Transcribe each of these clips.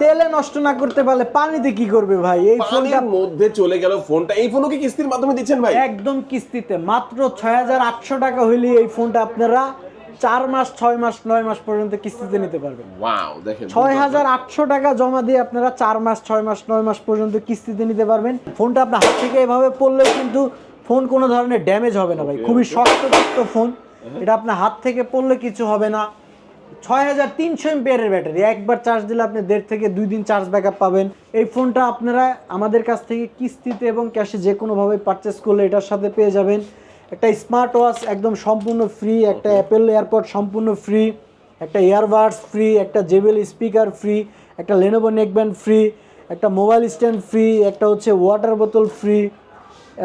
তেলে নষ্ট না করতে পারলে পানিতে কি করবে ভাই? এই ফোনটা মধ্যে চলে গেল ফোনটা। এই ফোনও কি কিস্তির মাধ্যমে দিচ্ছেন ভাই? একদম কিস্তিতে। মাত্র ছয় হাজার আটশো টাকা হইলে এই ফোনটা আপনারা চার মাস ছয় মাস নয় মাস পর্যন্ত কিস্তিতে নিতে পারবেন। ছয় হাজার আটশো টাকা জমা দিয়ে আপনারা চার মাস ছয় মাস নয় মাস পর্যন্ত কিস্তিতে নিতে পারবেন। ফোনটা আপনার হাত থেকে এভাবে পড়লেও কিন্তু ফোন কোনো ধরনের ড্যামেজ হবে না ভাই। খুবই শক্তপোক্ত ফোন। এটা আপনার হাত থেকে পড়লে কিছু হবে না। ছয় হাজার তিনশো এমপিয়ারের ব্যাটারি। একবার চার্জ দিলে আপনি দেড় থেকে দুই দিন চার্জ ব্যাকআপ পাবেন। এই ফোনটা আপনারা আমাদের কাছ থেকে কিস্তিতে এবং ক্যাশে যে কোনোভাবে পারচেস করলে এটার সাথে পেয়ে যাবেন। একটা স্মার্ট ওয়াচ একদম সম্পূর্ণ ফ্রি একটা অ্যাপেল এয়ারপড সম্পূর্ণ ফ্রি একটা ইয়ারবাডস ফ্রি একটা জেবেল স্পিকার ফ্রি একটা লেনোভো নেকব্যান্ড ফ্রি একটা মোবাইল স্ট্যান্ড ফ্রি একটা হচ্ছে ওয়াটার বোতল ফ্রি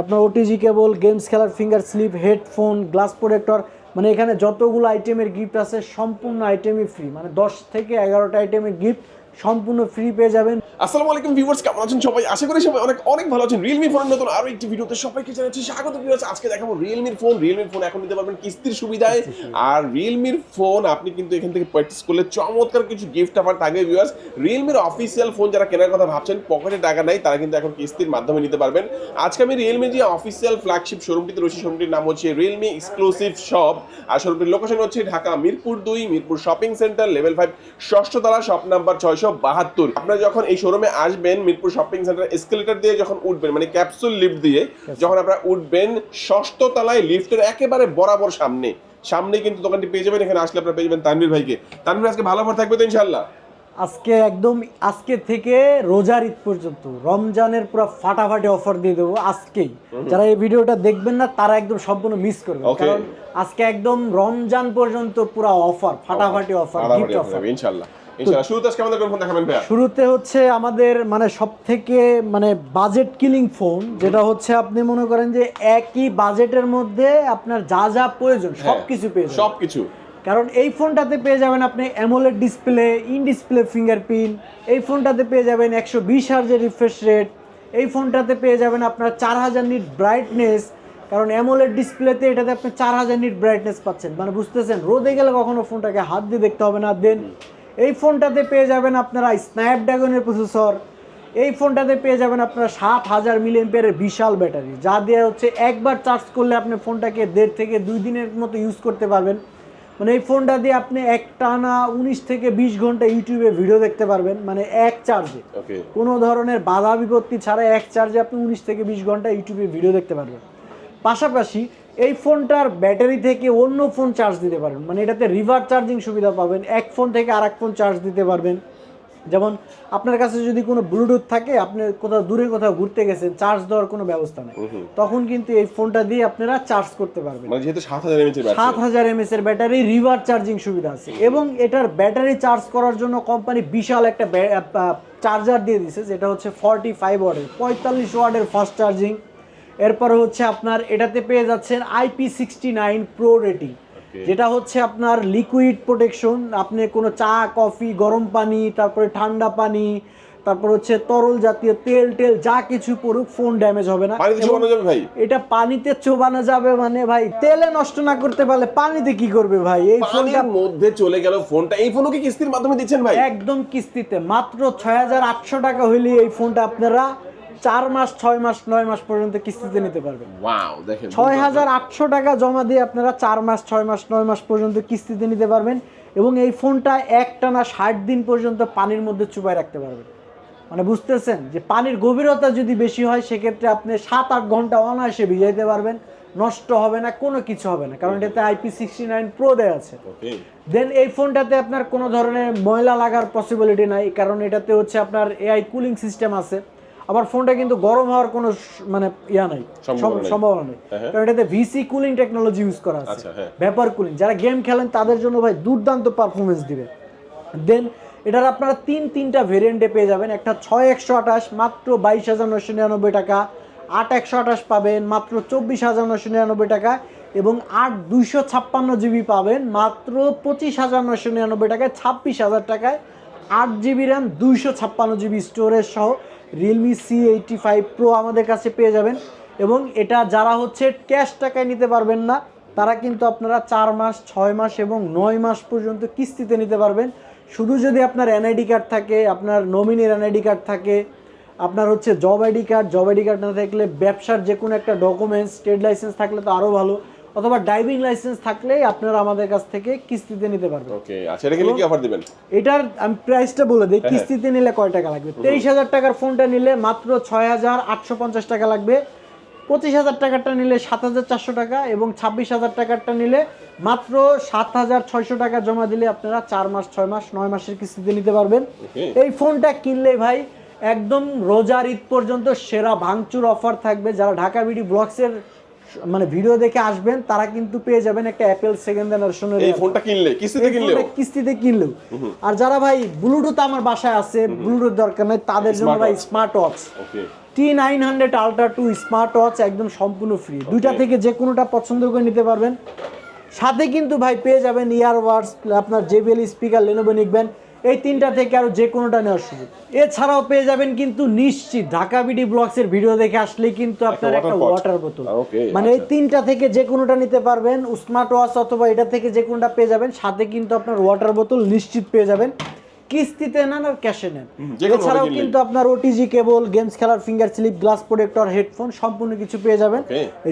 আপনার ওটিজি কেবল গেমস খেলার finger sleeve headphone glass protector মানে এখানে যতগুলো আইটেমের গিফট আছে, সম্পূর্ণ আইটেমই ফ্রি মানে দশ থেকে এগারোটা আইটেমের গিফট সম্পূর্ণ ফ্রি পেয়ে যাবেন। আসসালামু আলাইকুম ভিউয়ার্স কেমন আছেন সবাই? আশা করি সবাই অনেক অনেক ভালো আছেন। রিয়েলমি ফোনের নতুন আরও একটি ভিডিওতে সবাইকে জানাচ্ছি স্বাগত ভিউয়ার্স আজকে দেখাবো রিয়েলমির ফোন রিয়েলমির ফোন এখন নিতে পারবেন কিস্তির সুবিধায়। আর রিয়েলমির ফোন আপনি কিন্তু এখান থেকে পারচেস করলে চমৎকার কিছু গিফট অফার থাকবে ভিউয়ার্স রিয়েলমির অফিসিয়াল ফোন যারা কেনার কথা ভাবছেন পকেটে টাকা নাই তারা কিন্তু এখন কিস্তির মাধ্যমে নিতে পারবেন। আজকে আমি রিয়েলমি যে অফিসিয়াল ফ্ল্যাগশিপ শোরুমটিতে রয়েছে শোরুমটির নাম হচ্ছে রিয়েলমি এক্সক্লুসিভ শপ আর শোরুমটির লোকেশন হচ্ছে ঢাকা মিরপুর দুই Mirpur shopping centre level five ষষ্ঠ তলা শপ নাম্বার ছয়শো বাহাত্তর। আপনারা যখন এই শোরুমে আসবেন মিরপুর শপিং সেন্টার এসকেলেটর দিয়ে যখন উঠবেন মানে ক্যাপসুল লিফট দিয়ে যখন আপনারা উঠবেন ষষ্ঠ তলায় লিফটের একেবারে বরাবর সামনে। সামনে কিন্তু দোকানটি পেয়ে যাবেন এখানে আসলে আপনারা পেয়ে যাবেন তানভীর ভাইকে। তানভীর আজকে ভালো অফার থাকবে তো ইনশাল্লাহ আজকে একদম আজকে থেকে রোজার ঈদ পর্যন্ত রমজানের পুরো ফাটাফাটি অফার দিয়ে দেবো আজকেই। যারা এই ভিডিওটা দেখবেন না তারা একদম সম্পূর্ণ মিস করবে কারণ আজকে একদম রমজান পর্যন্ত পুরো অফার ফাটাফাটি অফার গিফট অফার থাকবে, শুরুতে আজকে আমাদের কোন ফোন দেখাবেন ভাইয়া? শুরুতে হচ্ছে আমাদের মানে সব থেকে মানে বাজেট কিলিং ফোন যেটা হচ্ছে আপনি মনে করেন যে একই বাজেটের মধ্যে আপনার যা যা প্রয়োজন সব কিছু পেয়ে যাবেন। সবকিছু। কারণ এই ফোনটাতে পেয়ে যাবেন আপনি AMOLED display in display fingerprint এই ফোনটাতে পেয়ে যাবেন একশো বিশ হার্জের রিফ্রেশ রেট এই ফোনটাতে পেয়ে যাবেন আপনার চার হাজার নিট ব্রাইটনেস কারণ অ্যামোলেড ডিসপ্লেতে এটাতে আপনি চার হাজার নিট ব্রাইটনেস পাচ্ছেন। মানে বুঝতেছেন রোদে গেলে কখনো ফোনটাকে হাত দিয়ে দেখতে হবে না। দেন এই ফোনটাতে পেয়ে যাবেন আপনারা স্ন্যাপড্রাগনের প্রসেসর এই ফোনটাতে পেয়ে যাবেন আপনারা সাত হাজার মিলিয়ন পেয়ারের বিশাল ব্যাটারি যা দিয়ে হচ্ছে একবার চার্জ করলে আপনি ফোনটাকে দেড় থেকে দুই দিনের মতো ইউজ করতে পারবেন। মানে এই ফোনটা দিয়ে আপনি এক টানা উনিশ থেকে বিশ ঘণ্টা ইউটিউবে ভিডিও দেখতে পারবেন মানে এক চার্জে কোনো ধরনের বাধা বিপত্তি ছাড়া এক চার্জে আপনি উনিশ থেকে বিশ ঘণ্টা ইউটিউবে ভিডিও দেখতে পারবেন। পাশাপাশি এই ফোনটার ব্যাটারি থেকে অন্য ফোন চার্জ দিতে পারেন। মানে এটাতে রিভার চার্জিং সুবিধা পাবেন এক ফোন থেকে আর এক ফোন চার্জ দিতে পারবেন। যেমন আপনার কাছে যদি কোনো ব্লুটুথ থাকে আপনি কোথাও দূরে কোথাও ঘুরতে গেছেন চার্জ দেওয়ার কোনো ব্যবস্থা নেই। তখন কিন্তু এই ফোনটা দিয়ে আপনারা চার্জ করতে পারবেন। মানে যেহেতু সাত হাজার সাত হাজার এমএস এর ব্যাটারি রিভার চার্জিং সুবিধা আছে। এবং এটার ব্যাটারি চার্জ করার জন্য কোম্পানি বিশাল একটা চার্জার দিয়ে দিছে যেটা হচ্ছে ফর্টি ফাইভ ওয়ার্ডের পঁয়তাল্লিশ ওয়ার্ডের ফাস্ট চার্জিং এরপরে হচ্ছে আপনার এটাতে পেয়ে যাচ্ছেন IP sixty nine pro rating যেটা হচ্ছে আপনার লিকুইড প্রোটেকশন আপনি কোনো চা কফি গরম পানি তারপরে ঠান্ডা পানি তারপর হচ্ছে তরল জাতীয় তেল টেল যা কিছু পড়ুক ফোন ড্যামেজ হবে না। এটা পানিতে চোবানো যাবে মানে ভাই তেলে নষ্ট না করতে পারলে পানিতে কি করবে ভাই? এই ফোনটা মধ্যে চলে গেল ফোনটা এই ফোনও কি কিস্তির মাধ্যমে দিচ্ছেন ভাই? একদম কিস্তিতে মাত্র ছয় হাজার আটশো টাকা হইলে এই ফোনটা আপনারা চার মাস ছয় মাস নয় মাস পর্যন্ত কিস্তিতে নিতে পারবেন। ছয় হাজার আটশো টাকা জমা দিয়ে আপনারা চার মাস ছয় মাস নয় মাস পর্যন্ত কিস্তিতে নিতে পারবেন এবং এই ফোনটা একটানা ষাট দিন পর্যন্ত পানির মধ্যে চুপায় রাখতে পারবেন। মানে বুঝতেছেন যে পানির গভীরতা যদি বেশি হয় সেক্ষেত্রে আপনি সাত আট ঘণ্টা অনায়াসে ভিজাইতে পারবেন নষ্ট হবে না কোনো কিছু হবে না কারণ এটাতে আইপি সিক্সটি নাইন প্রো দেওয়া আছে। দেন এই ফোনটাতে আপনার কোনো ধরনের ময়লা লাগার পসিবিলিটি নাই কারণ এটাতে হচ্ছে আপনার এআই কুলিং সিস্টেম আছে। আবার ফোনটা কিন্তু গরম হওয়ার কোনো মানে ইয়া নাই সম্ভাবনা নেই। হ্যাঁ, হ্যাঁ। কারণ এটাতে ভিসি কুলিং টেকনোলজি ইউজ করা আছে। আচ্ছা। ব্যাপার কুলিং যারা গেম খেলেন তাদের জন্য ভাই দুর্দান্ত পারফরমেন্স দিবে। দেন এটার আপনারা তিন তিনটা ভেরিয়েন্টে পেয়ে যাবেন। একটা ছয় একশো আঠাশ মাত্র বাইশ হাজার নশো নিরানব্বই টাকা। আট একশো আঠাশ পাবেন মাত্র চব্বিশ হাজার নশো নিরানব্বই টাকা। এবং আট দুইশো ছাপ্পান্ন জিবি পাবেন মাত্র পঁচিশ হাজার নশো নিরানব্বই টাকায় ছাব্বিশ হাজার টাকায় আট জিবি র্যাম দুইশো ছাপ্পান্ন জিবি স্টোরেজ সহ। Realme C eighty five pro আমাদের কাছে পেয়ে যাবেন এবং এটা যারা হচ্ছে ক্যাশ টাকায় নিতে পারবেন না, তারা কিন্তু আপনারা চার মাস, ছয় মাস এবং নয় মাস পর্যন্ত কিস্তিতে নিতে পারবেন। শুধু যদি আপনার এনআইডি কার্ড থাকে, আপনার নমিনির এনআইডি কার্ড থাকে, আপনার হচ্ছে job ID card job ID card না থাকলে ব্যবসার যে কোনো একটা ডকুমেন্টস ট্রেড লাইসেন্স থাকলে তো আরও ভালো। অথবা ড্রাইভিং লাইসেন্স থাকলেই আপনারা আমাদের কাছ থেকে কিস্তিতে নিতে পারবেন। ওকে আচ্ছা এটা কি অফার দিবেন? এটার আমি প্রাইসটা বলে হ্যাঁ, দিই কিস্তিতে নিলে কয় টাকা লাগবে? তেইশ হাজার টাকার ফোনটা নিলে মাত্র ছয় হাজার আটশো পঞ্চাশ টাকা লাগবে। পঁচিশ হাজার টাকারটা নিলে সাত হাজার চারশো টাকা এবং ছাব্বিশ হাজার টাকারটা নিলে মাত্র সাত হাজার ছয়শো টাকা জমা দিলে আপনারা চার মাস ছয় মাস নয় মাসের কিস্তিতে নিতে পারবেন। এই ফোনটা কিনলে ভাই একদম রোজার ঈদ পর্যন্ত সেরা ভাঙচুর অফার থাকবে। যারা ঢাকা বিডি ব্লগসের মানে ভিডিও দেখে আসবেন তারা কিন্তু পেয়ে যাবেন একটা অ্যাপেল সেকেন্ড জেনারেশনের এই ফোনটা কিনলে কিস্তিতে ফোনটা কিস্তিতে কিনলেও। আর যারা ভাই ব্লুটুথ আমার বাসায় আছে ব্লুটুথ দরকার নাই তাদের জন্য ভাই smart watch okay T nine hundred ultra two smart watch একদম সম্পূর্ণ ফ্রি দুইটা থেকে যে কোনোটা পছন্দ করে নিতে পারবেন। সাথে কিন্তু ভাই পেয়ে যাবেন ইয়ারবাডস আপনার জেবিএল স্পিকার লেনোভো নিকবেন এই তিনটা থেকে আরও যে কোনোটা নেওয়ার সুযোগ। এছাড়াও পেয়ে যাবেন কিন্তু নিশ্চিত ঢাকা বিডি ব্লগসের ভিডিও দেখে আসলে কিন্তু আপনার একটা ওয়াটার বোতল মানে এই আচ্ছা। তিনটা থেকে যে কোনোটা নিতে পারবেন স্মার্ট ওয়াচ অথবা এটা থেকে যে কোনোটা পেয়ে যাবেন সাথে কিন্তু আপনার ওয়াটার বোতল নিশ্চিত পেয়ে যাবেন। কিস্তিতে নেন আর ক্যাশে নেন। এছাড়াও কিন্তু আপনার ওটিজি কেবল গেমস খেলার finger sleeve glass protector headphone সম্পূর্ণ কিছু পেয়ে যাবেন.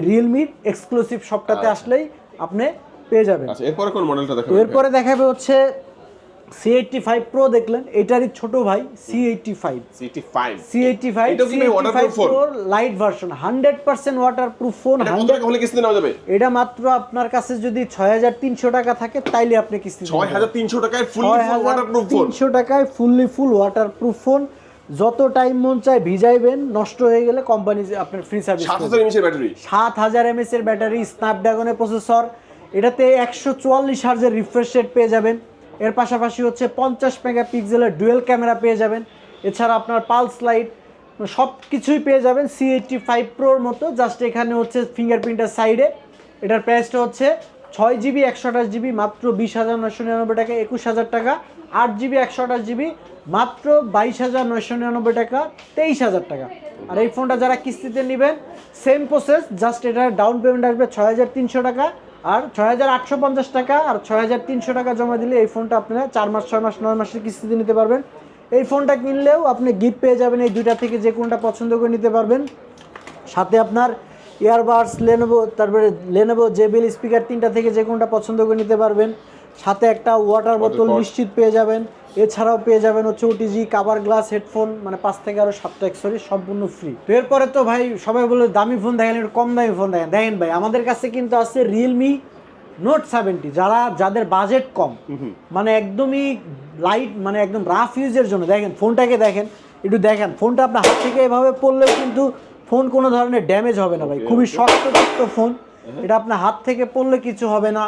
রিয়েলমির এক্সক্লুসিভ শপটাতে আসলেই আপনি পেয়ে যাবেন। আচ্ছা এরপরে কোন মডেলটা তো দেখাবেন? এরপরে দেখাবে হচ্ছে সি এইটটি ফাইভ প্রো দেখলেন এটারই ছোট ভাই C eighty five C eighty five light version hundred percent water proof phone এটা মাত্র আপনার কাছে যদি ছয় হাজার তিনশো টাকা থাকে তাইলে আপনি কিস্তি ছয় হাজার তিনশো টাকায় ফুল ছয় হাজার ওয়াটারপ্রুফ ফোন তিনশো টাকায় fully full water proof phone যত টাইম মন চায় ভিজাইবেন নষ্ট হয়ে গেলে কোম্পানি আপনার ফ্রি সার্ভিস সাত হাজার এমএস এর ব্যাটারি স্ন্যাপড্রাগনের প্রসেসর এটাতে একশো চুয়াল্লিশ হার্জের রিফ্রেশ রেট পেয়ে যাবেন। এর পাশাপাশি হচ্ছে পঞ্চাশ মেগা পিক্সেলের ডুয়েল ক্যামেরা পেয়ে যাবেন। এছাড়া আপনার পালস লাইট, সব কিছুই পেয়ে যাবেন সি এইটটি ফাইভ প্রোর মতো, জাস্ট এখানে হচ্ছে ফিঙ্গারপ্রিন্টের সাইডে এটার প্রাইসটা হচ্ছে ছয় জিবি, একশো আঠাশ জিবি, মাত্র বিশ হাজার নয়শো নিরানব্বই টাকা, একুশ হাজার টাকা। আট জিবি, একশো আঠাশ জিবি, মাত্র বাইশ হাজার নয়শো নিরানব্বই টাকা, তেইশ হাজার টাকা। আর এই ফোনটা যারা কিস্তিতে নেবেন সেম প্রসেস জাস্ট এটার ডাউন পেমেন্ট আসবে ছয় হাজার তিনশো টাকা। আর ছয় হাজার আটশো পঞ্চাশ টাকা আর ছয় হাজার তিনশো টাকা জমা দিলে এই ফোনটা আপনারা চার মাস ছয় মাস নয় মাসের কিস্তিতে নিতে পারবেন। এই ফোনটা কিনলেও আপনি গিফট পেয়ে যাবেন এই দুইটা থেকে যে কোনটা পছন্দ করে নিতে পারবেন। সাথে আপনার ইয়ারবাডস লেনোভো তারপরে লেনোভো জেবিল স্পিকার তিনটা থেকে যে কোনটা পছন্দ করে নিতে পারবেন। সাথে একটা ওয়াটার বোতল নিশ্চিত পেয়ে যাবেন। এছাড়াও পেয়ে যাবেন হচ্ছে ওটিজি কাভার গ্লাস হেডফোন মানে পাঁচ থেকে আরও সাতটা অ্যাক্সেসরি সম্পূর্ণ ফ্রি তো এরপরে তো ভাই সবাই বলে দামি ফোন দেখেন একটু কম দামি ফোন দেখেন। দেখেন ভাই আমাদের কাছে কিন্তু আছে রিয়েলমি নোট সেভেন্টি যারা যাদের বাজেট কম। মানে একদমই লাইট মানে একদম রাফ ইউজের জন্য। দেখেন ফোনটাকে দেখেন একটু দেখেন। ফোনটা আপনার হাত থেকে এভাবে পড়লেও কিন্তু ফোন কোনো ধরনের ড্যামেজ হবে না ভাই। খুবই শক্তপোক্ত ফোন এটা আপনার হাত থেকে পড়লে কিছু হবে না।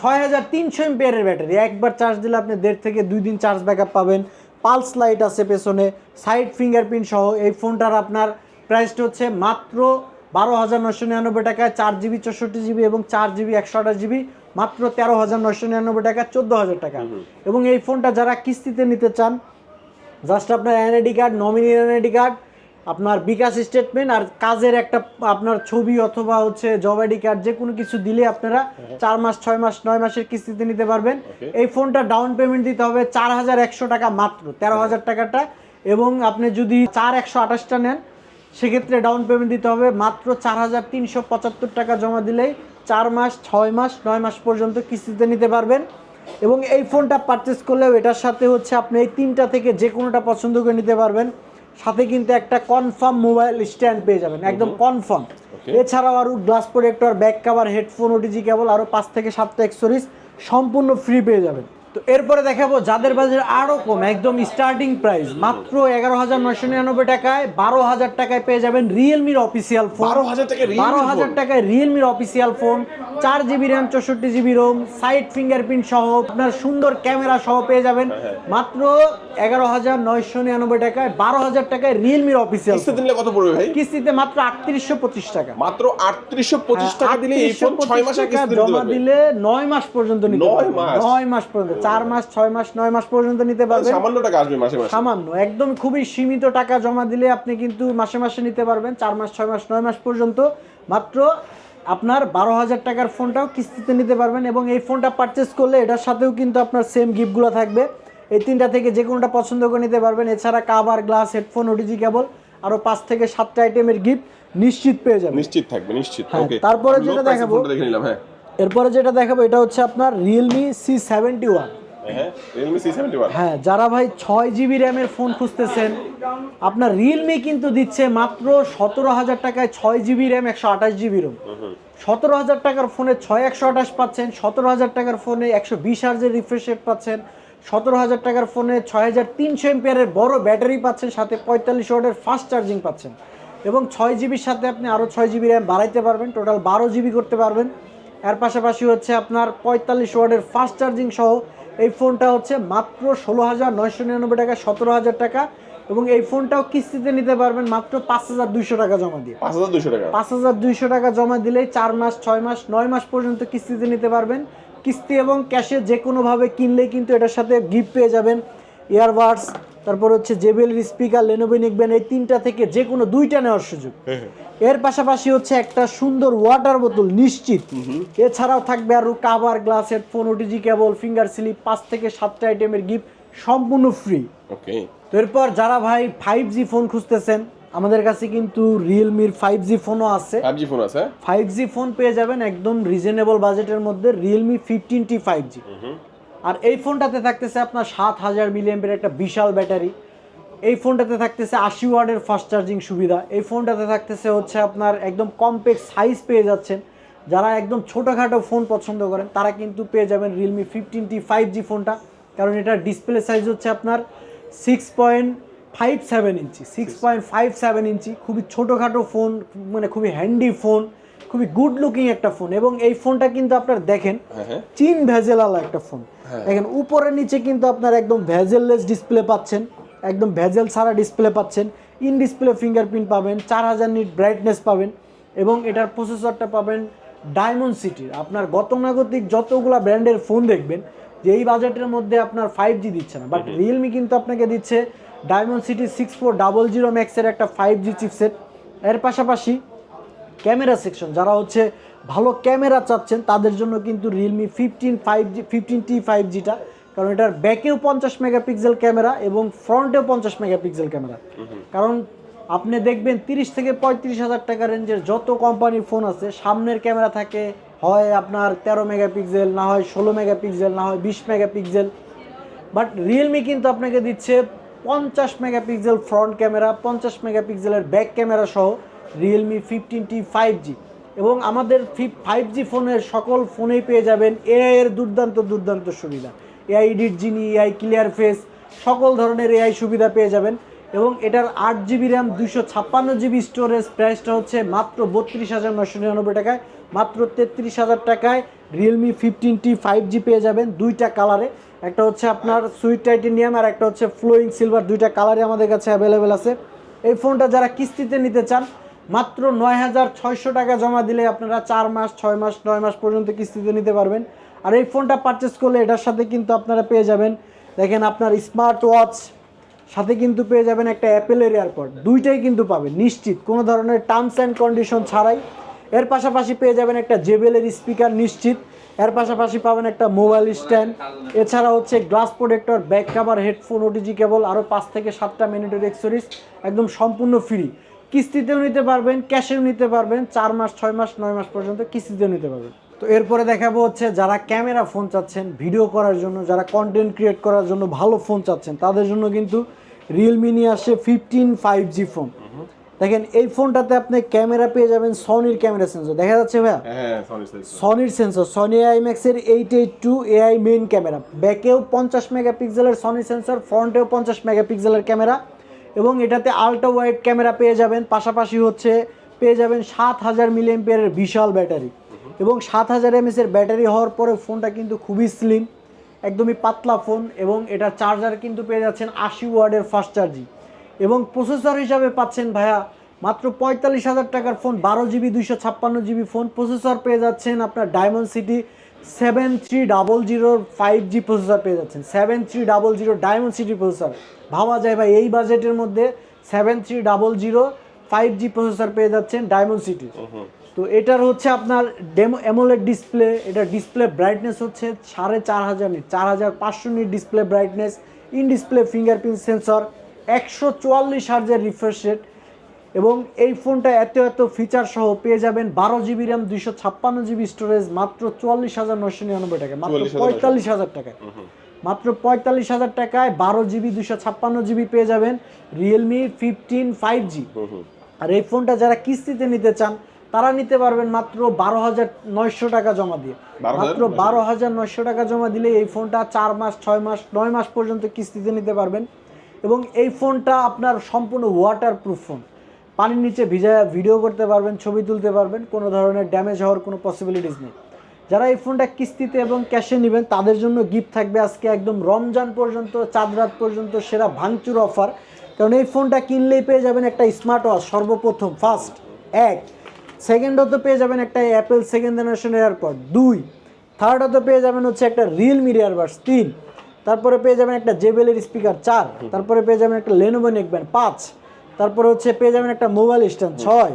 ছয় হাজার তিনশো এমপিয়ারের ব্যাটারি। একবার চার্জ দিলে আপনি দেড় থেকে দুই দিন চার্জ ব্যাকআপ পাবেন। পালস লাইট আছে পেছনে সাইড ফিঙ্গারপ্রিন্ট সহ। এই ফোনটার আপনার প্রাইসটা হচ্ছে মাত্র বারো হাজার নশো নিরানব্বই টাকায় চার জিবি চৌষট্টি জিবি এবং চার জিবি একশো আঠাশ জিবি মাত্র তেরো হাজার নশো নিরানব্বই টাকা চোদ্দ হাজার টাকা। এবং এই ফোনটা যারা কিস্তিতে নিতে চান জাস্ট আপনার NID card nominee NID card আপনার বিকাশ স্টেটমেন্ট আর কাজের একটা আপনার ছবি অথবা হচ্ছে জব আইডি কার্ড যে কোনো কিছু দিলে আপনারা চার মাস ছয় মাস নয় মাসের কিস্তিতে নিতে পারবেন। এই ফোনটা ডাউন পেমেন্ট দিতে হবে চার হাজার একশো টাকা মাত্র তেরো হাজার টাকাটা। এবং আপনি যদি চার একশো আঠাশটা নেন সেক্ষেত্রে ডাউন পেমেন্ট দিতে হবে মাত্র চার হাজার তিনশো পঁচাত্তর টাকা জমা দিলেই চার মাস ছয় মাস নয় মাস পর্যন্ত কিস্তিতে নিতে পারবেন। এবং এই ফোনটা পারচেস করলেও এটার সাথে হচ্ছে আপনি এই তিনটা থেকে যে কোনোটা পছন্দ করে নিতে পারবেন। সাথে কিন্তু একটা কনফার্ম মোবাইল স্ট্যান্ড পেয়ে যাবেন একদম কনফার্ম এছাড়াও আরও glass protector back cover headphone OTG cable আরও পাঁচ থেকে সাতটা অ্যাক্সেসরিজ সম্পূর্ণ ফ্রি পেয়ে যাবেন। তো এরপরে দেখাবো যাদের বাজার আরও কম একদম স্টার্টিং প্রাইস মাত্র এগারো হাজার নয়শো নিরানব্বই টাকায় বারো হাজার টাকায় পেয়ে যাবেন রিয়েলমির অফিসিয়াল ফোন বারো হাজার টাকা বারো হাজার টাকায় রিয়েলমির অফিসিয়াল ফোন চার জিবি র্যাম চৌষট্টি জিবি রোম সাইড ফিঙ্গারপ্রিন্ট সহ আপনার সুন্দর ক্যামেরা সহ পেয়ে যাবেন। মাত্র এগারো হাজার নয়শো নিরানব্বই টাকায় বারো হাজার টাকায় রিয়েলমির অফিসিয়াল কিস্তিতে নিলে কত পড়বে ভাই? কিস্তিতে মাত্র আটত্রিশশো পঁচিশ টাকা। মাত্র আটত্রিশশো পঁচিশ হ্যাঁ, টাকা দিলে এই ফোন ছয় মাসের নিতে জমা দিলে নয় মাস পর্যন্ত নিতে নয় মাস? নয় মাস পর্যন্ত চার মাস ছয় মাস নয় মাস পর্যন্ত নিতে পারবেন সামান্য টাকা আসবে মাসে মাসে। সামান্য একদম খুবই সীমিত টাকা জমা দিলে আপনি কিন্তু মাসে মাসে নিতে পারবেন চার মাস ছয় মাস নয় মাস পর্যন্ত। মাত্র আপনার বারো হাজার টাকার ফোনটাও কিস্তিতে নিতে পারবেন এবং এই ফোনটা পারচেস করলে এটার সাথেও কিন্তু আপনার সেম গিফটগুলো থাকবে। এই তিনটা থেকে যে কোনোটা পছন্দ করে নিতে পারবেন এছাড়া cover glass headphone OTG cable আরও পাঁচ থেকে সাতটা আইটেমের গিফট নিশ্চিত পেয়ে যাবেন। নিশ্চিত থাকবে নিশ্চিত। হ্যাঁ, তারপরে যেটা দেখাবো- হ্যাঁ। এরপরে যেটা দেখাবো এটা হচ্ছে আপনার রিয়েলমি সি সেভেন্টি ওয়ান হ্যাঁ হ্যাঁ যারা ভাই ছয় জিবি র্যামের ফোন খুঁজতেছেন আপনার রিয়েলমি কিন্তু দিচ্ছে মাত্র সতেরো হাজার টাকায় ছয় জিবি র্যাম একশো আঠাশ জিবি রোম সতেরো হাজার টাকার ফোনে ছয় একশো আঠাশ পাচ্ছেন সতেরো হাজার টাকার ফোনে একশো বিশ হার্জের রিফ্রেশ রেট পাচ্ছেন সতেরো হাজার টাকার ফোনে ছয় হাজার তিনশো এমপিয়ারের বড় ব্যাটারি পাচ্ছেন সাথে পঁয়তাল্লিশ ওয়াটের ফাস্ট চার্জিং পাচ্ছেন। এবং ছয় জিবির সাথে আপনি আরও ছয় জিবি র্যাম বাড়াইতে পারবেন টোটাল বারো জিবি করতে পারবেন। এর পাশাপাশি হচ্ছে আপনার পঁয়তাল্লিশ ওয়াটের ফাস্ট চার্জিং সহ এই ফোনটা হচ্ছে মাত্র ষোলো হাজার নয়শো নিরানব্বই টাকা সতেরো হাজার টাকা এবং এই ফোনটাও কিস্তিতে নিতে পারবেন মাত্র পাঁচ হাজার দুইশো টাকা জমা দিয়ে। পাঁচ হাজার দুইশো টাকা। পাঁচ হাজার দুইশো টাকা জমা দিলেই চার মাস ছয় মাস নয় মাস পর্যন্ত কিস্তিতে নিতে পারবেন। কিস্তি এবং ক্যাশে যে কোনোভাবে কিনলে কিন্তু এটার সাথে গিফট পেয়ে যাবেন। ইয়ারবাডস তারপর হচ্ছে জেবেল স্পিকার লেনোভো নিকবেন এই তিনটা থেকে যে কোনো দুইটা নেওয়ার সুযোগ। এর পাশাপাশি হচ্ছে একটা সুন্দর ওয়াটার বোতল নিশ্চিত। এছাড়াও থাকবে আরও cover glass headphone OTG cable finger sleeve পাঁচ থেকে সাতটা আইটেমের গিফট সম্পূর্ণ ফ্রি। ওকে তো এরপর যারা ভাই ফাইভ জি ফোন খুঁজতেছেন আমাদের কাছে কিন্তু রিয়েলমির ফাইভ জি ফোনও আছে। ফাইভ জি ফোন আছে? ফাইভ জি ফোন পেয়ে যাবেন একদম রিজনেবল বাজেটের মধ্যে Realme fifteen T five G আর এই ফোনটাতে থাকতেছে আপনার সাত হাজার মিলিয়ামের একটা বিশাল ব্যাটারি। এই ফোনটাতে থাকতেছে আশি ওয়ার্ডের ফাস্ট চার্জিং সুবিধা। এই ফোনটাতে থাকতেছে হচ্ছে আপনার একদম কমপ্যাক্ট সাইজ পেয়ে যাচ্ছেন। যারা একদম ছোটোখাটো ফোন পছন্দ করেন, তারা কিন্তু পেয়ে যাবেন Realme fifteen T five G ফোনটা। কারণ এটার ডিসপ্লে সাইজ হচ্ছে আপনার six point five seven inch six point five seven inch খুবই ছোটোখাটো ফোন মানে খুবই হ্যান্ডি ফোন খুবই গুড লুকিং একটা ফোন এবং এই ফোনটা কিন্তু আপনার দেখেন হ্যাঁ হ্যাঁ। চিন ভেজেলালা একটা ফোন দেখেন উপরে নিচে কিন্তু আপনার একদম ভেজেললেস ডিসপ্লে পাচ্ছেন একদম ভেজেল ছাড়া ডিসপ্লে পাচ্ছেন। ইন ডিসপ্লে ফিঙ্গারপ্রিন্ট পাবেন চার হাজার নিট ব্রাইটনেস পাবেন এবং এটার প্রসেসরটা পাবেন ডায়মন্ড সিটির আপনার গতানুগতিক যতগুলা ব্র্যান্ডের ফোন দেখবেন যে এই বাজেটের মধ্যে আপনার ফাইভ জি দিচ্ছে না। বাট রিয়েলমি কিন্তু আপনাকে দিচ্ছে Dimensity six four double zero ম্যাক্সের একটা ফাইভ জি চিপসেট এর পাশাপাশি ক্যামেরা সেকশন। যারা হচ্ছে ভালো ক্যামেরা চাচ্ছেন, তাদের জন্য কিন্তু Realme fifteen five G fifteen T five জিটা কারণ এটার ব্যাকেও পঞ্চাশ মেগাপিক্সেল ক্যামেরা এবং ফ্রন্টেও পঞ্চাশ মেগাপিক্সেল ক্যামেরা। কারণ আপনি দেখবেন তিরিশ থেকে পঁয়ত্রিশ হাজার টাকা রেঞ্জের যত কোম্পানির ফোন আছে, সামনের ক্যামেরা থাকে, হয় আপনার তেরো মেগাপিক্সেল না হয় ষোলো মেগাপিক্সেল না হয় বিশ মেগাপিক্সেল বাট রিয়েলমি কিন্তু আপনাকে দিচ্ছে পঞ্চাশ মেগাপিক্সেল ফ্রন্ট ক্যামেরা, পঞ্চাশ মেগাপিক্সেলের ব্যাক ক্যামেরা সহ Realme fifteen T five G এবং আমাদের ফাইভ জি ফোনের সকল ফোনেই পেয়ে যাবেন এআই এর দুর্দান্ত দুর্দান্ত সুবিধা। AI edit genie AI clear face সকল ধরনের এআই সুবিধা পেয়ে যাবেন এবং এটার আট জিবি র্যাম দুশো ছাপ্পান্ন জিবি স্টোরেজ প্রাইসটা হচ্ছে মাত্র বত্রিশ হাজার নশো নিরানব্বই টাকায়, মাত্র তেত্রিশ হাজার টাকায় Realme fifteen T five G পেয়ে যাবেন দুইটা কালারে একটা হচ্ছে আপনার সুইট টাইটেনিয়াম আর একটা হচ্ছে ফ্লোয়িং সিলভার দুইটা কালারে আমাদের কাছে অ্যাভেলেবেল আছে। এই ফোনটা যারা কিস্তিতে নিতে চান মাত্র নয় হাজার ছয়শো টাকা জমা দিলে আপনারা চার মাস, ছয় মাস, নয় মাস পর্যন্ত কিস্তিতে নিতে পারবেন। আর এই ফোনটা পারচেস করলে এটার সাথে কিন্তু আপনারা পেয়ে যাবেন, দেখেন আপনার স্মার্ট ওয়াচ সাথে কিন্তু পেয়ে যাবেন একটা অ্যাপেলের এয়ারপড দুইটাই কিন্তু পাবেন, নিশ্চিত। কোনো ধরনের টার্মস অ্যান্ড কন্ডিশন ছাড়াই। এর পাশাপাশি পেয়ে যাবেন একটা জেবেলের স্পিকার নিশ্চিত। এর পাশাপাশি পাবেন একটা মোবাইল স্ট্যান্ড এছাড়া হচ্ছে glass protector back cover headphone OTG cable আরও পাঁচ থেকে সাতটা মিনিটের এক্সেসরিজ একদম সম্পূর্ণ ফ্রি কিস্তিতেও নিতে পারবেন ক্যাশেও নিতে পারবেন চার মাস ছয় মাস নয় মাস পর্যন্ত কিস্তিতেও নিতে পারবেন। তো এরপরে দেখাবো হচ্ছে যারা ক্যামেরা ফোন চাচ্ছেন ভিডিও করার জন্য যারা কন্টেন্ট ক্রিয়েট করার জন্য ভালো ফোন চাচ্ছেন তাদের জন্য কিন্তু রিয়েলমি নিয়ে আসে ফিফটিন ফাইভ জি ফোন দেখেন এই ফোনটাতে আপনি ক্যামেরা পেয়ে যাবেন সনির ক্যামেরা সেন্সর দেখা যাচ্ছে ভাইয়া? হ্যাঁ সনির সেন্সর সনি আই ম্যাক্সের eight eight two AI main camera. ব্যাকেও পঞ্চাশ মেগাপিক্সেলের সনি সেন্সর ফ্রন্টেও পঞ্চাশ মেগাপিক্সেলের ক্যামেরা। এবং এটাতে আল্ট্রা ওয়াইড ক্যামেরা পেয়ে যাবেন। পাশাপাশি হচ্ছে পেয়ে যাবেন সাত হাজার মিলিয়াম্পিয়ারের বিশাল ব্যাটারি। এবং সাত হাজার এমএসের ব্যাটারি হওয়ার পরে ফোনটা কিন্তু খুবই স্লিম একদমই পাতলা ফোন এবং এটার চার্জার কিন্তু পেয়ে যাচ্ছেন আশি ওয়ার্ডের ফাস্ট চার্জিং এবং প্রসেসর হিসাবে পাচ্ছেন ভাইয়া মাত্র পঁয়তাল্লিশ হাজার টাকার ফোন বারো জিবি দুইশো ছাপ্পান্ন জিবি ফোন প্রসেসর পেয়ে যাচ্ছেন আপনার Dimensity seven three double জিরোর ফাইভ জি প্রসেসর পেয়ে যাচ্ছেন। Seven three double zero Dimensity processor ভাবা যায় ভাই এই বাজেটের মধ্যে seven three double zero five G processor পেয়ে যাচ্ছেন ডায়মন্ড সিটি তো এটার হচ্ছে আপনার ডেমো অ্যামোলেড ডিসপ্লে এটা ডিসপ্লে ব্রাইটনেস হচ্ছে সাড়ে চার হাজার নিট চার হাজার পাঁচশো nit display brightness in display fingerprint sensor একশো চুয়াল্লিশ হার্জের রিফ্রেশ রেট এবং এই ফোনটা এত এত ফিচার সহ পেয়ে যাবেন বারো জিবি র্যাম দুইশো ছাপ্পান্ন জিবি স্টোরেজ মাত্র চুয়াল্লিশ হাজার নশো নিরানব্বই টাকায় মাত্র পঁয়তাল্লিশ হাজার টাকায়। মাত্র পঁয়তাল্লিশ হাজার টাকায় বারো জিবি দুশো ছাপ্পান্ন জিবি পেয়ে যাবেন রিয়েলমি ফিফটিন ফাইভ জি আর এই ফোনটা যারা কিস্তিতে নিতে চান তারা নিতে পারবেন মাত্র বারো হাজার নয়শো টাকা জমা দিয়ে। মাত্র বারো হাজার নয়শো টাকা জমা দিলে এই ফোনটা চার মাস ছয় মাস নয় মাস পর্যন্ত কিস্তিতে নিতে পারবেন। এবং এই ফোনটা আপনার সম্পূর্ণ ওয়াটার প্রুফ ফোন পানির নিচে ভিজা ভিডিও করতে পারবেন ছবি তুলতে পারবেন কোনো ধরনের ড্যামেজ হওয়ার কোনো পসিবিলিটিস নেই। যারা এই ফোনটা কিস্তিতে এবং ক্যাশে নেবেন তাদের জন্য গিফট থাকবে আজকে একদম রমজান পর্যন্ত চাঁদ রাত পর্যন্ত সেরা ভাঙচুর অফার কারণ এই ফোনটা কিনলেই পেয়ে যাবেন একটা স্মার্ট ওয়াচ সর্বপ্রথম ফার্স্ট এক। সেকেন্ডত পেয়ে যাবেন একটা অ্যাপেল সেকেন্ড জেনারেশন এয়ারপড দুই। থার্ডত পেয়ে যাবেন হচ্ছে একটা রিয়েলমি ইয়ারবাডস তিন। তারপরে পেয়ে যাবেন একটা জেবেলের স্পিকার চার। তারপরে পেয়ে যাবেন একটা লেনোভো নেকব্যান্ড পাঁচ। তারপরে হচ্ছে পেয়ে যাবেন একটা মোবাইল স্ট্যান্ড ছয়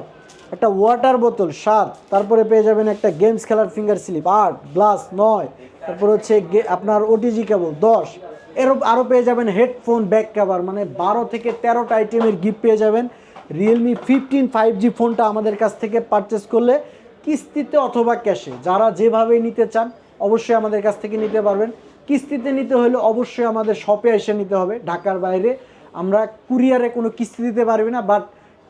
একটা ওয়াটার বোতল সাত তারপরে পেয়ে যাবেন একটা গেমস খেলার ফিঙ্গার স্লিপ আট গ্লাস নয় তারপর হচ্ছে গে- আপনার ওটিজি কেবল দশ এর আরও পেয়ে যাবেন হেডফোন ব্যাক কভার মানে বারো থেকে তেরোটা আইটেমের গিফট পেয়ে যাবেন। রিয়েলমি ফিফটিন ফাইভ জি ফোনটা আমাদের কাছ থেকে পারচেস করলে কিস্তিতে অথবা ক্যাশে যারা যেভাবে নিতে চান অবশ্যই আমাদের কাছ থেকে নিতে পারবেন। কিস্তিতে নিতে হলে অবশ্যই আমাদের শপে এসে নিতে হবে ঢাকার বাইরে। আমরা কুরিয়ারে কোনো কিস্তি দিতে পারবি না বাট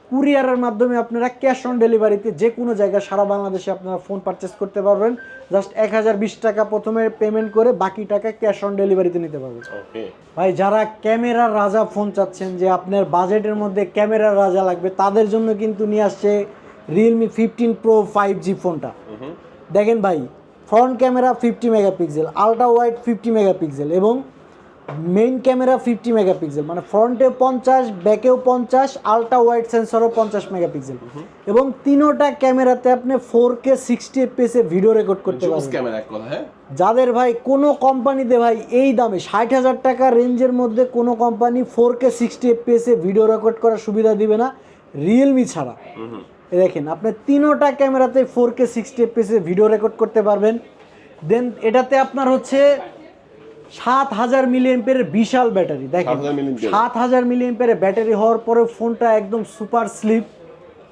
কুরিয়ারের মাধ্যমে আপনারা ক্যাশ অন ডেলিভারিতে যে কোনো জায়গায় সারা বাংলাদেশে আপনারা ফোন পারচেস করতে পারবেন। জাস্ট এক হাজার বিশ টাকা প্রথমে পেমেন্ট করে বাকি টাকা ক্যাশ অন ডেলিভারিতে নিতে পারবেন। ভাই যারা ক্যামেরার রাজা ফোন চাচ্ছেন যে আপনার বাজেটের মধ্যে ক্যামেরার রাজা লাগবে তাদের জন্য কিন্তু নিয়ে আসছে Realme fifteen Pro five G ফোনটা দেখেন ভাই front camera fifty megapixel ultra wide fifty megapixel এবং মেইন ক্যামেরা ফিফটি মেগাপিক্সেল মানে ফ্রন্টে পঞ্চাশ ব্যাকেও পঞ্চাশ আলট্রা ওয়াইড সেন্সরও পঞ্চাশ মেগাপিক্সেল এবং তিনোটা ক্যামেরাতে আপনি ফোর কে সিক্সটি এফপিএসে ভিডিও রেকর্ড করতে পারবেন। হ্যাঁ? যাদের ভাই কোনো কোম্পানিতে ভাই এই দামে ষাট হাজার টাকা রেঞ্জের মধ্যে কোনো কোম্পানি ফোর কে সিক্সটি এফপিএসে ভিডিও রেকর্ড করার সুবিধা দিবে না রিয়েলমি ছাড়া। দেখেন আপনি তিনোটা ক্যামেরাতে ফোর কে সিক্সটি এফপিএসে ভিডিও রেকর্ড করতে পারবেন। দেন এটাতে আপনার হচ্ছে সাত হাজার মিলি এম্পের বিশাল ব্যাটারি দেখেন। সাত হাজার মিলি এম্পের ব্যাটারি হওয়ার পরে ফোনটা একদম সুপার স্লিপ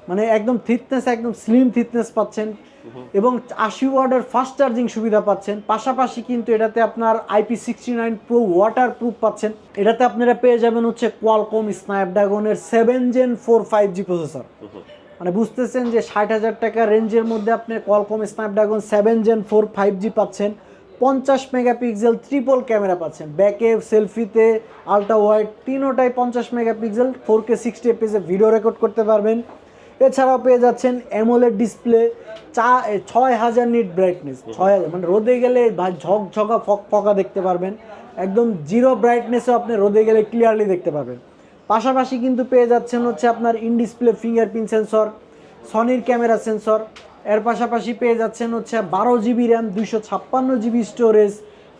মানে একদম থিকনেস একদম স্লিম থিকনেস পাচ্ছেন। এবং আশি ওয়ার্ডের ফাস্ট চার্জিং সুবিধা পাচ্ছেন। পাশাপাশি কিন্তু এটাতে আপনার IP sixty nine pro waterproof পাচ্ছেন। এটাতে আপনারা পেয়ে যাবেন হচ্ছে Qualcomm স্ন্যাপড্রাগনের seven Gen four five G processor মানে বুঝতেছেন যে ষাট হাজার টাকা রেঞ্জের মধ্যে আপনি Qualcomm Snapdragon seven Gen four five G পাচ্ছেন। পঞ্চাশ মেগাপিক্সেল ট্রিপল ক্যামেরা পাচ্ছেন। ব্যাকে সেলফিতে আলট্রা ওয়াইড তিনোটাই পঞ্চাশ মেগাপিক্সেল ফোর কে সিক্সটি এপিসে ভিডিও রেকর্ড করতে পারবেন। এছাড়াও পেয়ে যাচ্ছেন অ্যামোলেড ডিসপ্লে চা ছয় হাজার নিট ব্রাইটনেস ছয় হাজার মানে রোদে গেলে ভাই ঝকঝকা ফক ফকা দেখতে পারবেন। একদম জিরো ব্রাইটনেসও আপনি রোদে গেলে ক্লিয়ারলি দেখতে পারবেন পাশাপাশি কিন্তু পেয়ে যাচ্ছেন হচ্ছে আপনার ইন ডিসপ্লে ফিঙ্গারপ্রিন্ট সেন্সর সনির ক্যামেরা সেন্সর এর পাশাপাশি পেয়ে যাচ্ছেন হচ্ছে বারো জিবি র্যাম, দুইশো ছাপ্পান্ন জিবি স্টোরেজ,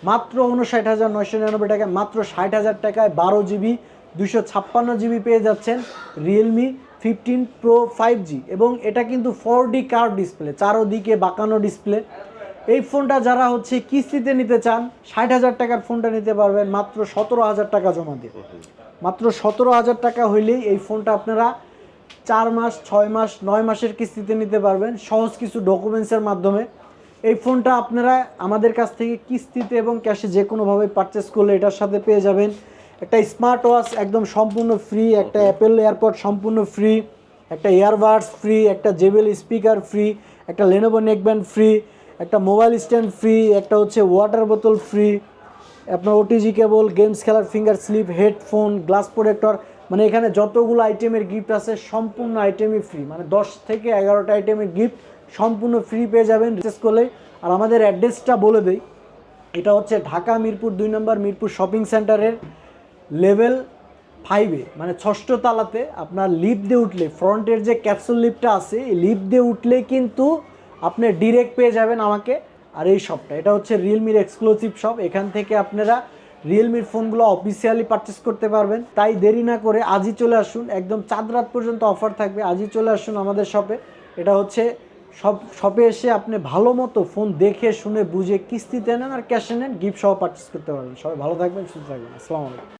মাত্র উনষাট হাজার নয়শো নিরানব্বই টাকায়, মাত্র ষাট হাজার টাকায় বারো জিবি দুশো ছাপ্পান্ন জিবি পেয়ে যাচ্ছেন Realme fifteen Pro five G এবং এটা কিন্তু ফোর ডি কার্ভ ডিসপ্লে চারোদিকে বাঁকানো ডিসপ্লে এই ফোনটা যারা হচ্ছে কিস্তিতে নিতে চান, ষাট হাজার টাকার ফোনটা নিতে পারবেন, মাত্র সতেরো হাজার টাকা জমা দিয়ে। মাত্র সতেরো হাজার টাকা হইলেই এই ফোনটা আপনারা চার মাস ছয় মাস নয় মাসের কিস্তিতে নিতে পারবেন। সহজ কিছু ডকুমেন্টসের মাধ্যমে। এই ফোনটা আপনারা আমাদের কাছ থেকে কিস্তিতে এবং ক্যাশে যে কোনোভাবে পারচেস করলে এটার সাথে পেয়ে যাবেন। একটা স্মার্ট ওয়াচ একদম সম্পূর্ণ ফ্রি একটা অ্যাপেল এয়ারপড সম্পূর্ণ ফ্রি একটা ইয়ারবাডস ফ্রি একটা জেবেল স্পিকার ফ্রি একটা লেনোভো নেকব্যান্ড ফ্রি একটা মোবাইল স্ট্যান্ড ফ্রি একটা হচ্ছে ওয়াটার বোতল ফ্রি আপনার ওটিজি কেবল গেমস খেলার finger sleeve headphone glass protector মানে এখানে যতগুলো আইটেমের গিফট আছে, সম্পূর্ণ আইটেমই ফ্রি মানে দশ থেকে এগারোটা আইটেমের গিফট সম্পূর্ণ ফ্রি পেয়ে যাবেন। রিচার্জ করলে, আর আমাদের অ্যাড্রেসটা বলে দেই। এটা হচ্ছে ঢাকা মিরপুর দুই নম্বর মিরপুর শপিং সেন্টারের লেভেল ফাইভে মানে ষষ্ঠ তালাতে আপনার লিফট দিয়ে উঠলে ফ্রন্টের যে ক্যাপসুল লিফটটা আছে, এই লিফট দিয়ে উঠলে কিন্তু আপনি ডিরেক্ট পেয়ে যাবেন আমাকে। আর এই শপটা এটা হচ্ছে রিয়েলমির এক্সক্লুসিভ শপ এখান থেকে আপনারা রিয়েলমির ফোনগুলো অফিসিয়ালি পারচেস করতে পারবেন। তাই দেরি না করে আজই চলে আসুন। একদম চাঁদ রাত পর্যন্ত অফার থাকবে। আজই চলে আসুন আমাদের শপে এটা হচ্ছে সব শপে এসে আপনি ভালো মতো ফোন দেখে, শুনে, বুঝে, কিস্তিতে নেন আর ক্যাশে নেন গিফট সহ পারচেস করতে পারবেন। সবাই ভালো থাকবেন, সুস্থ থাকবেন। আসসালামু আলাইকুম।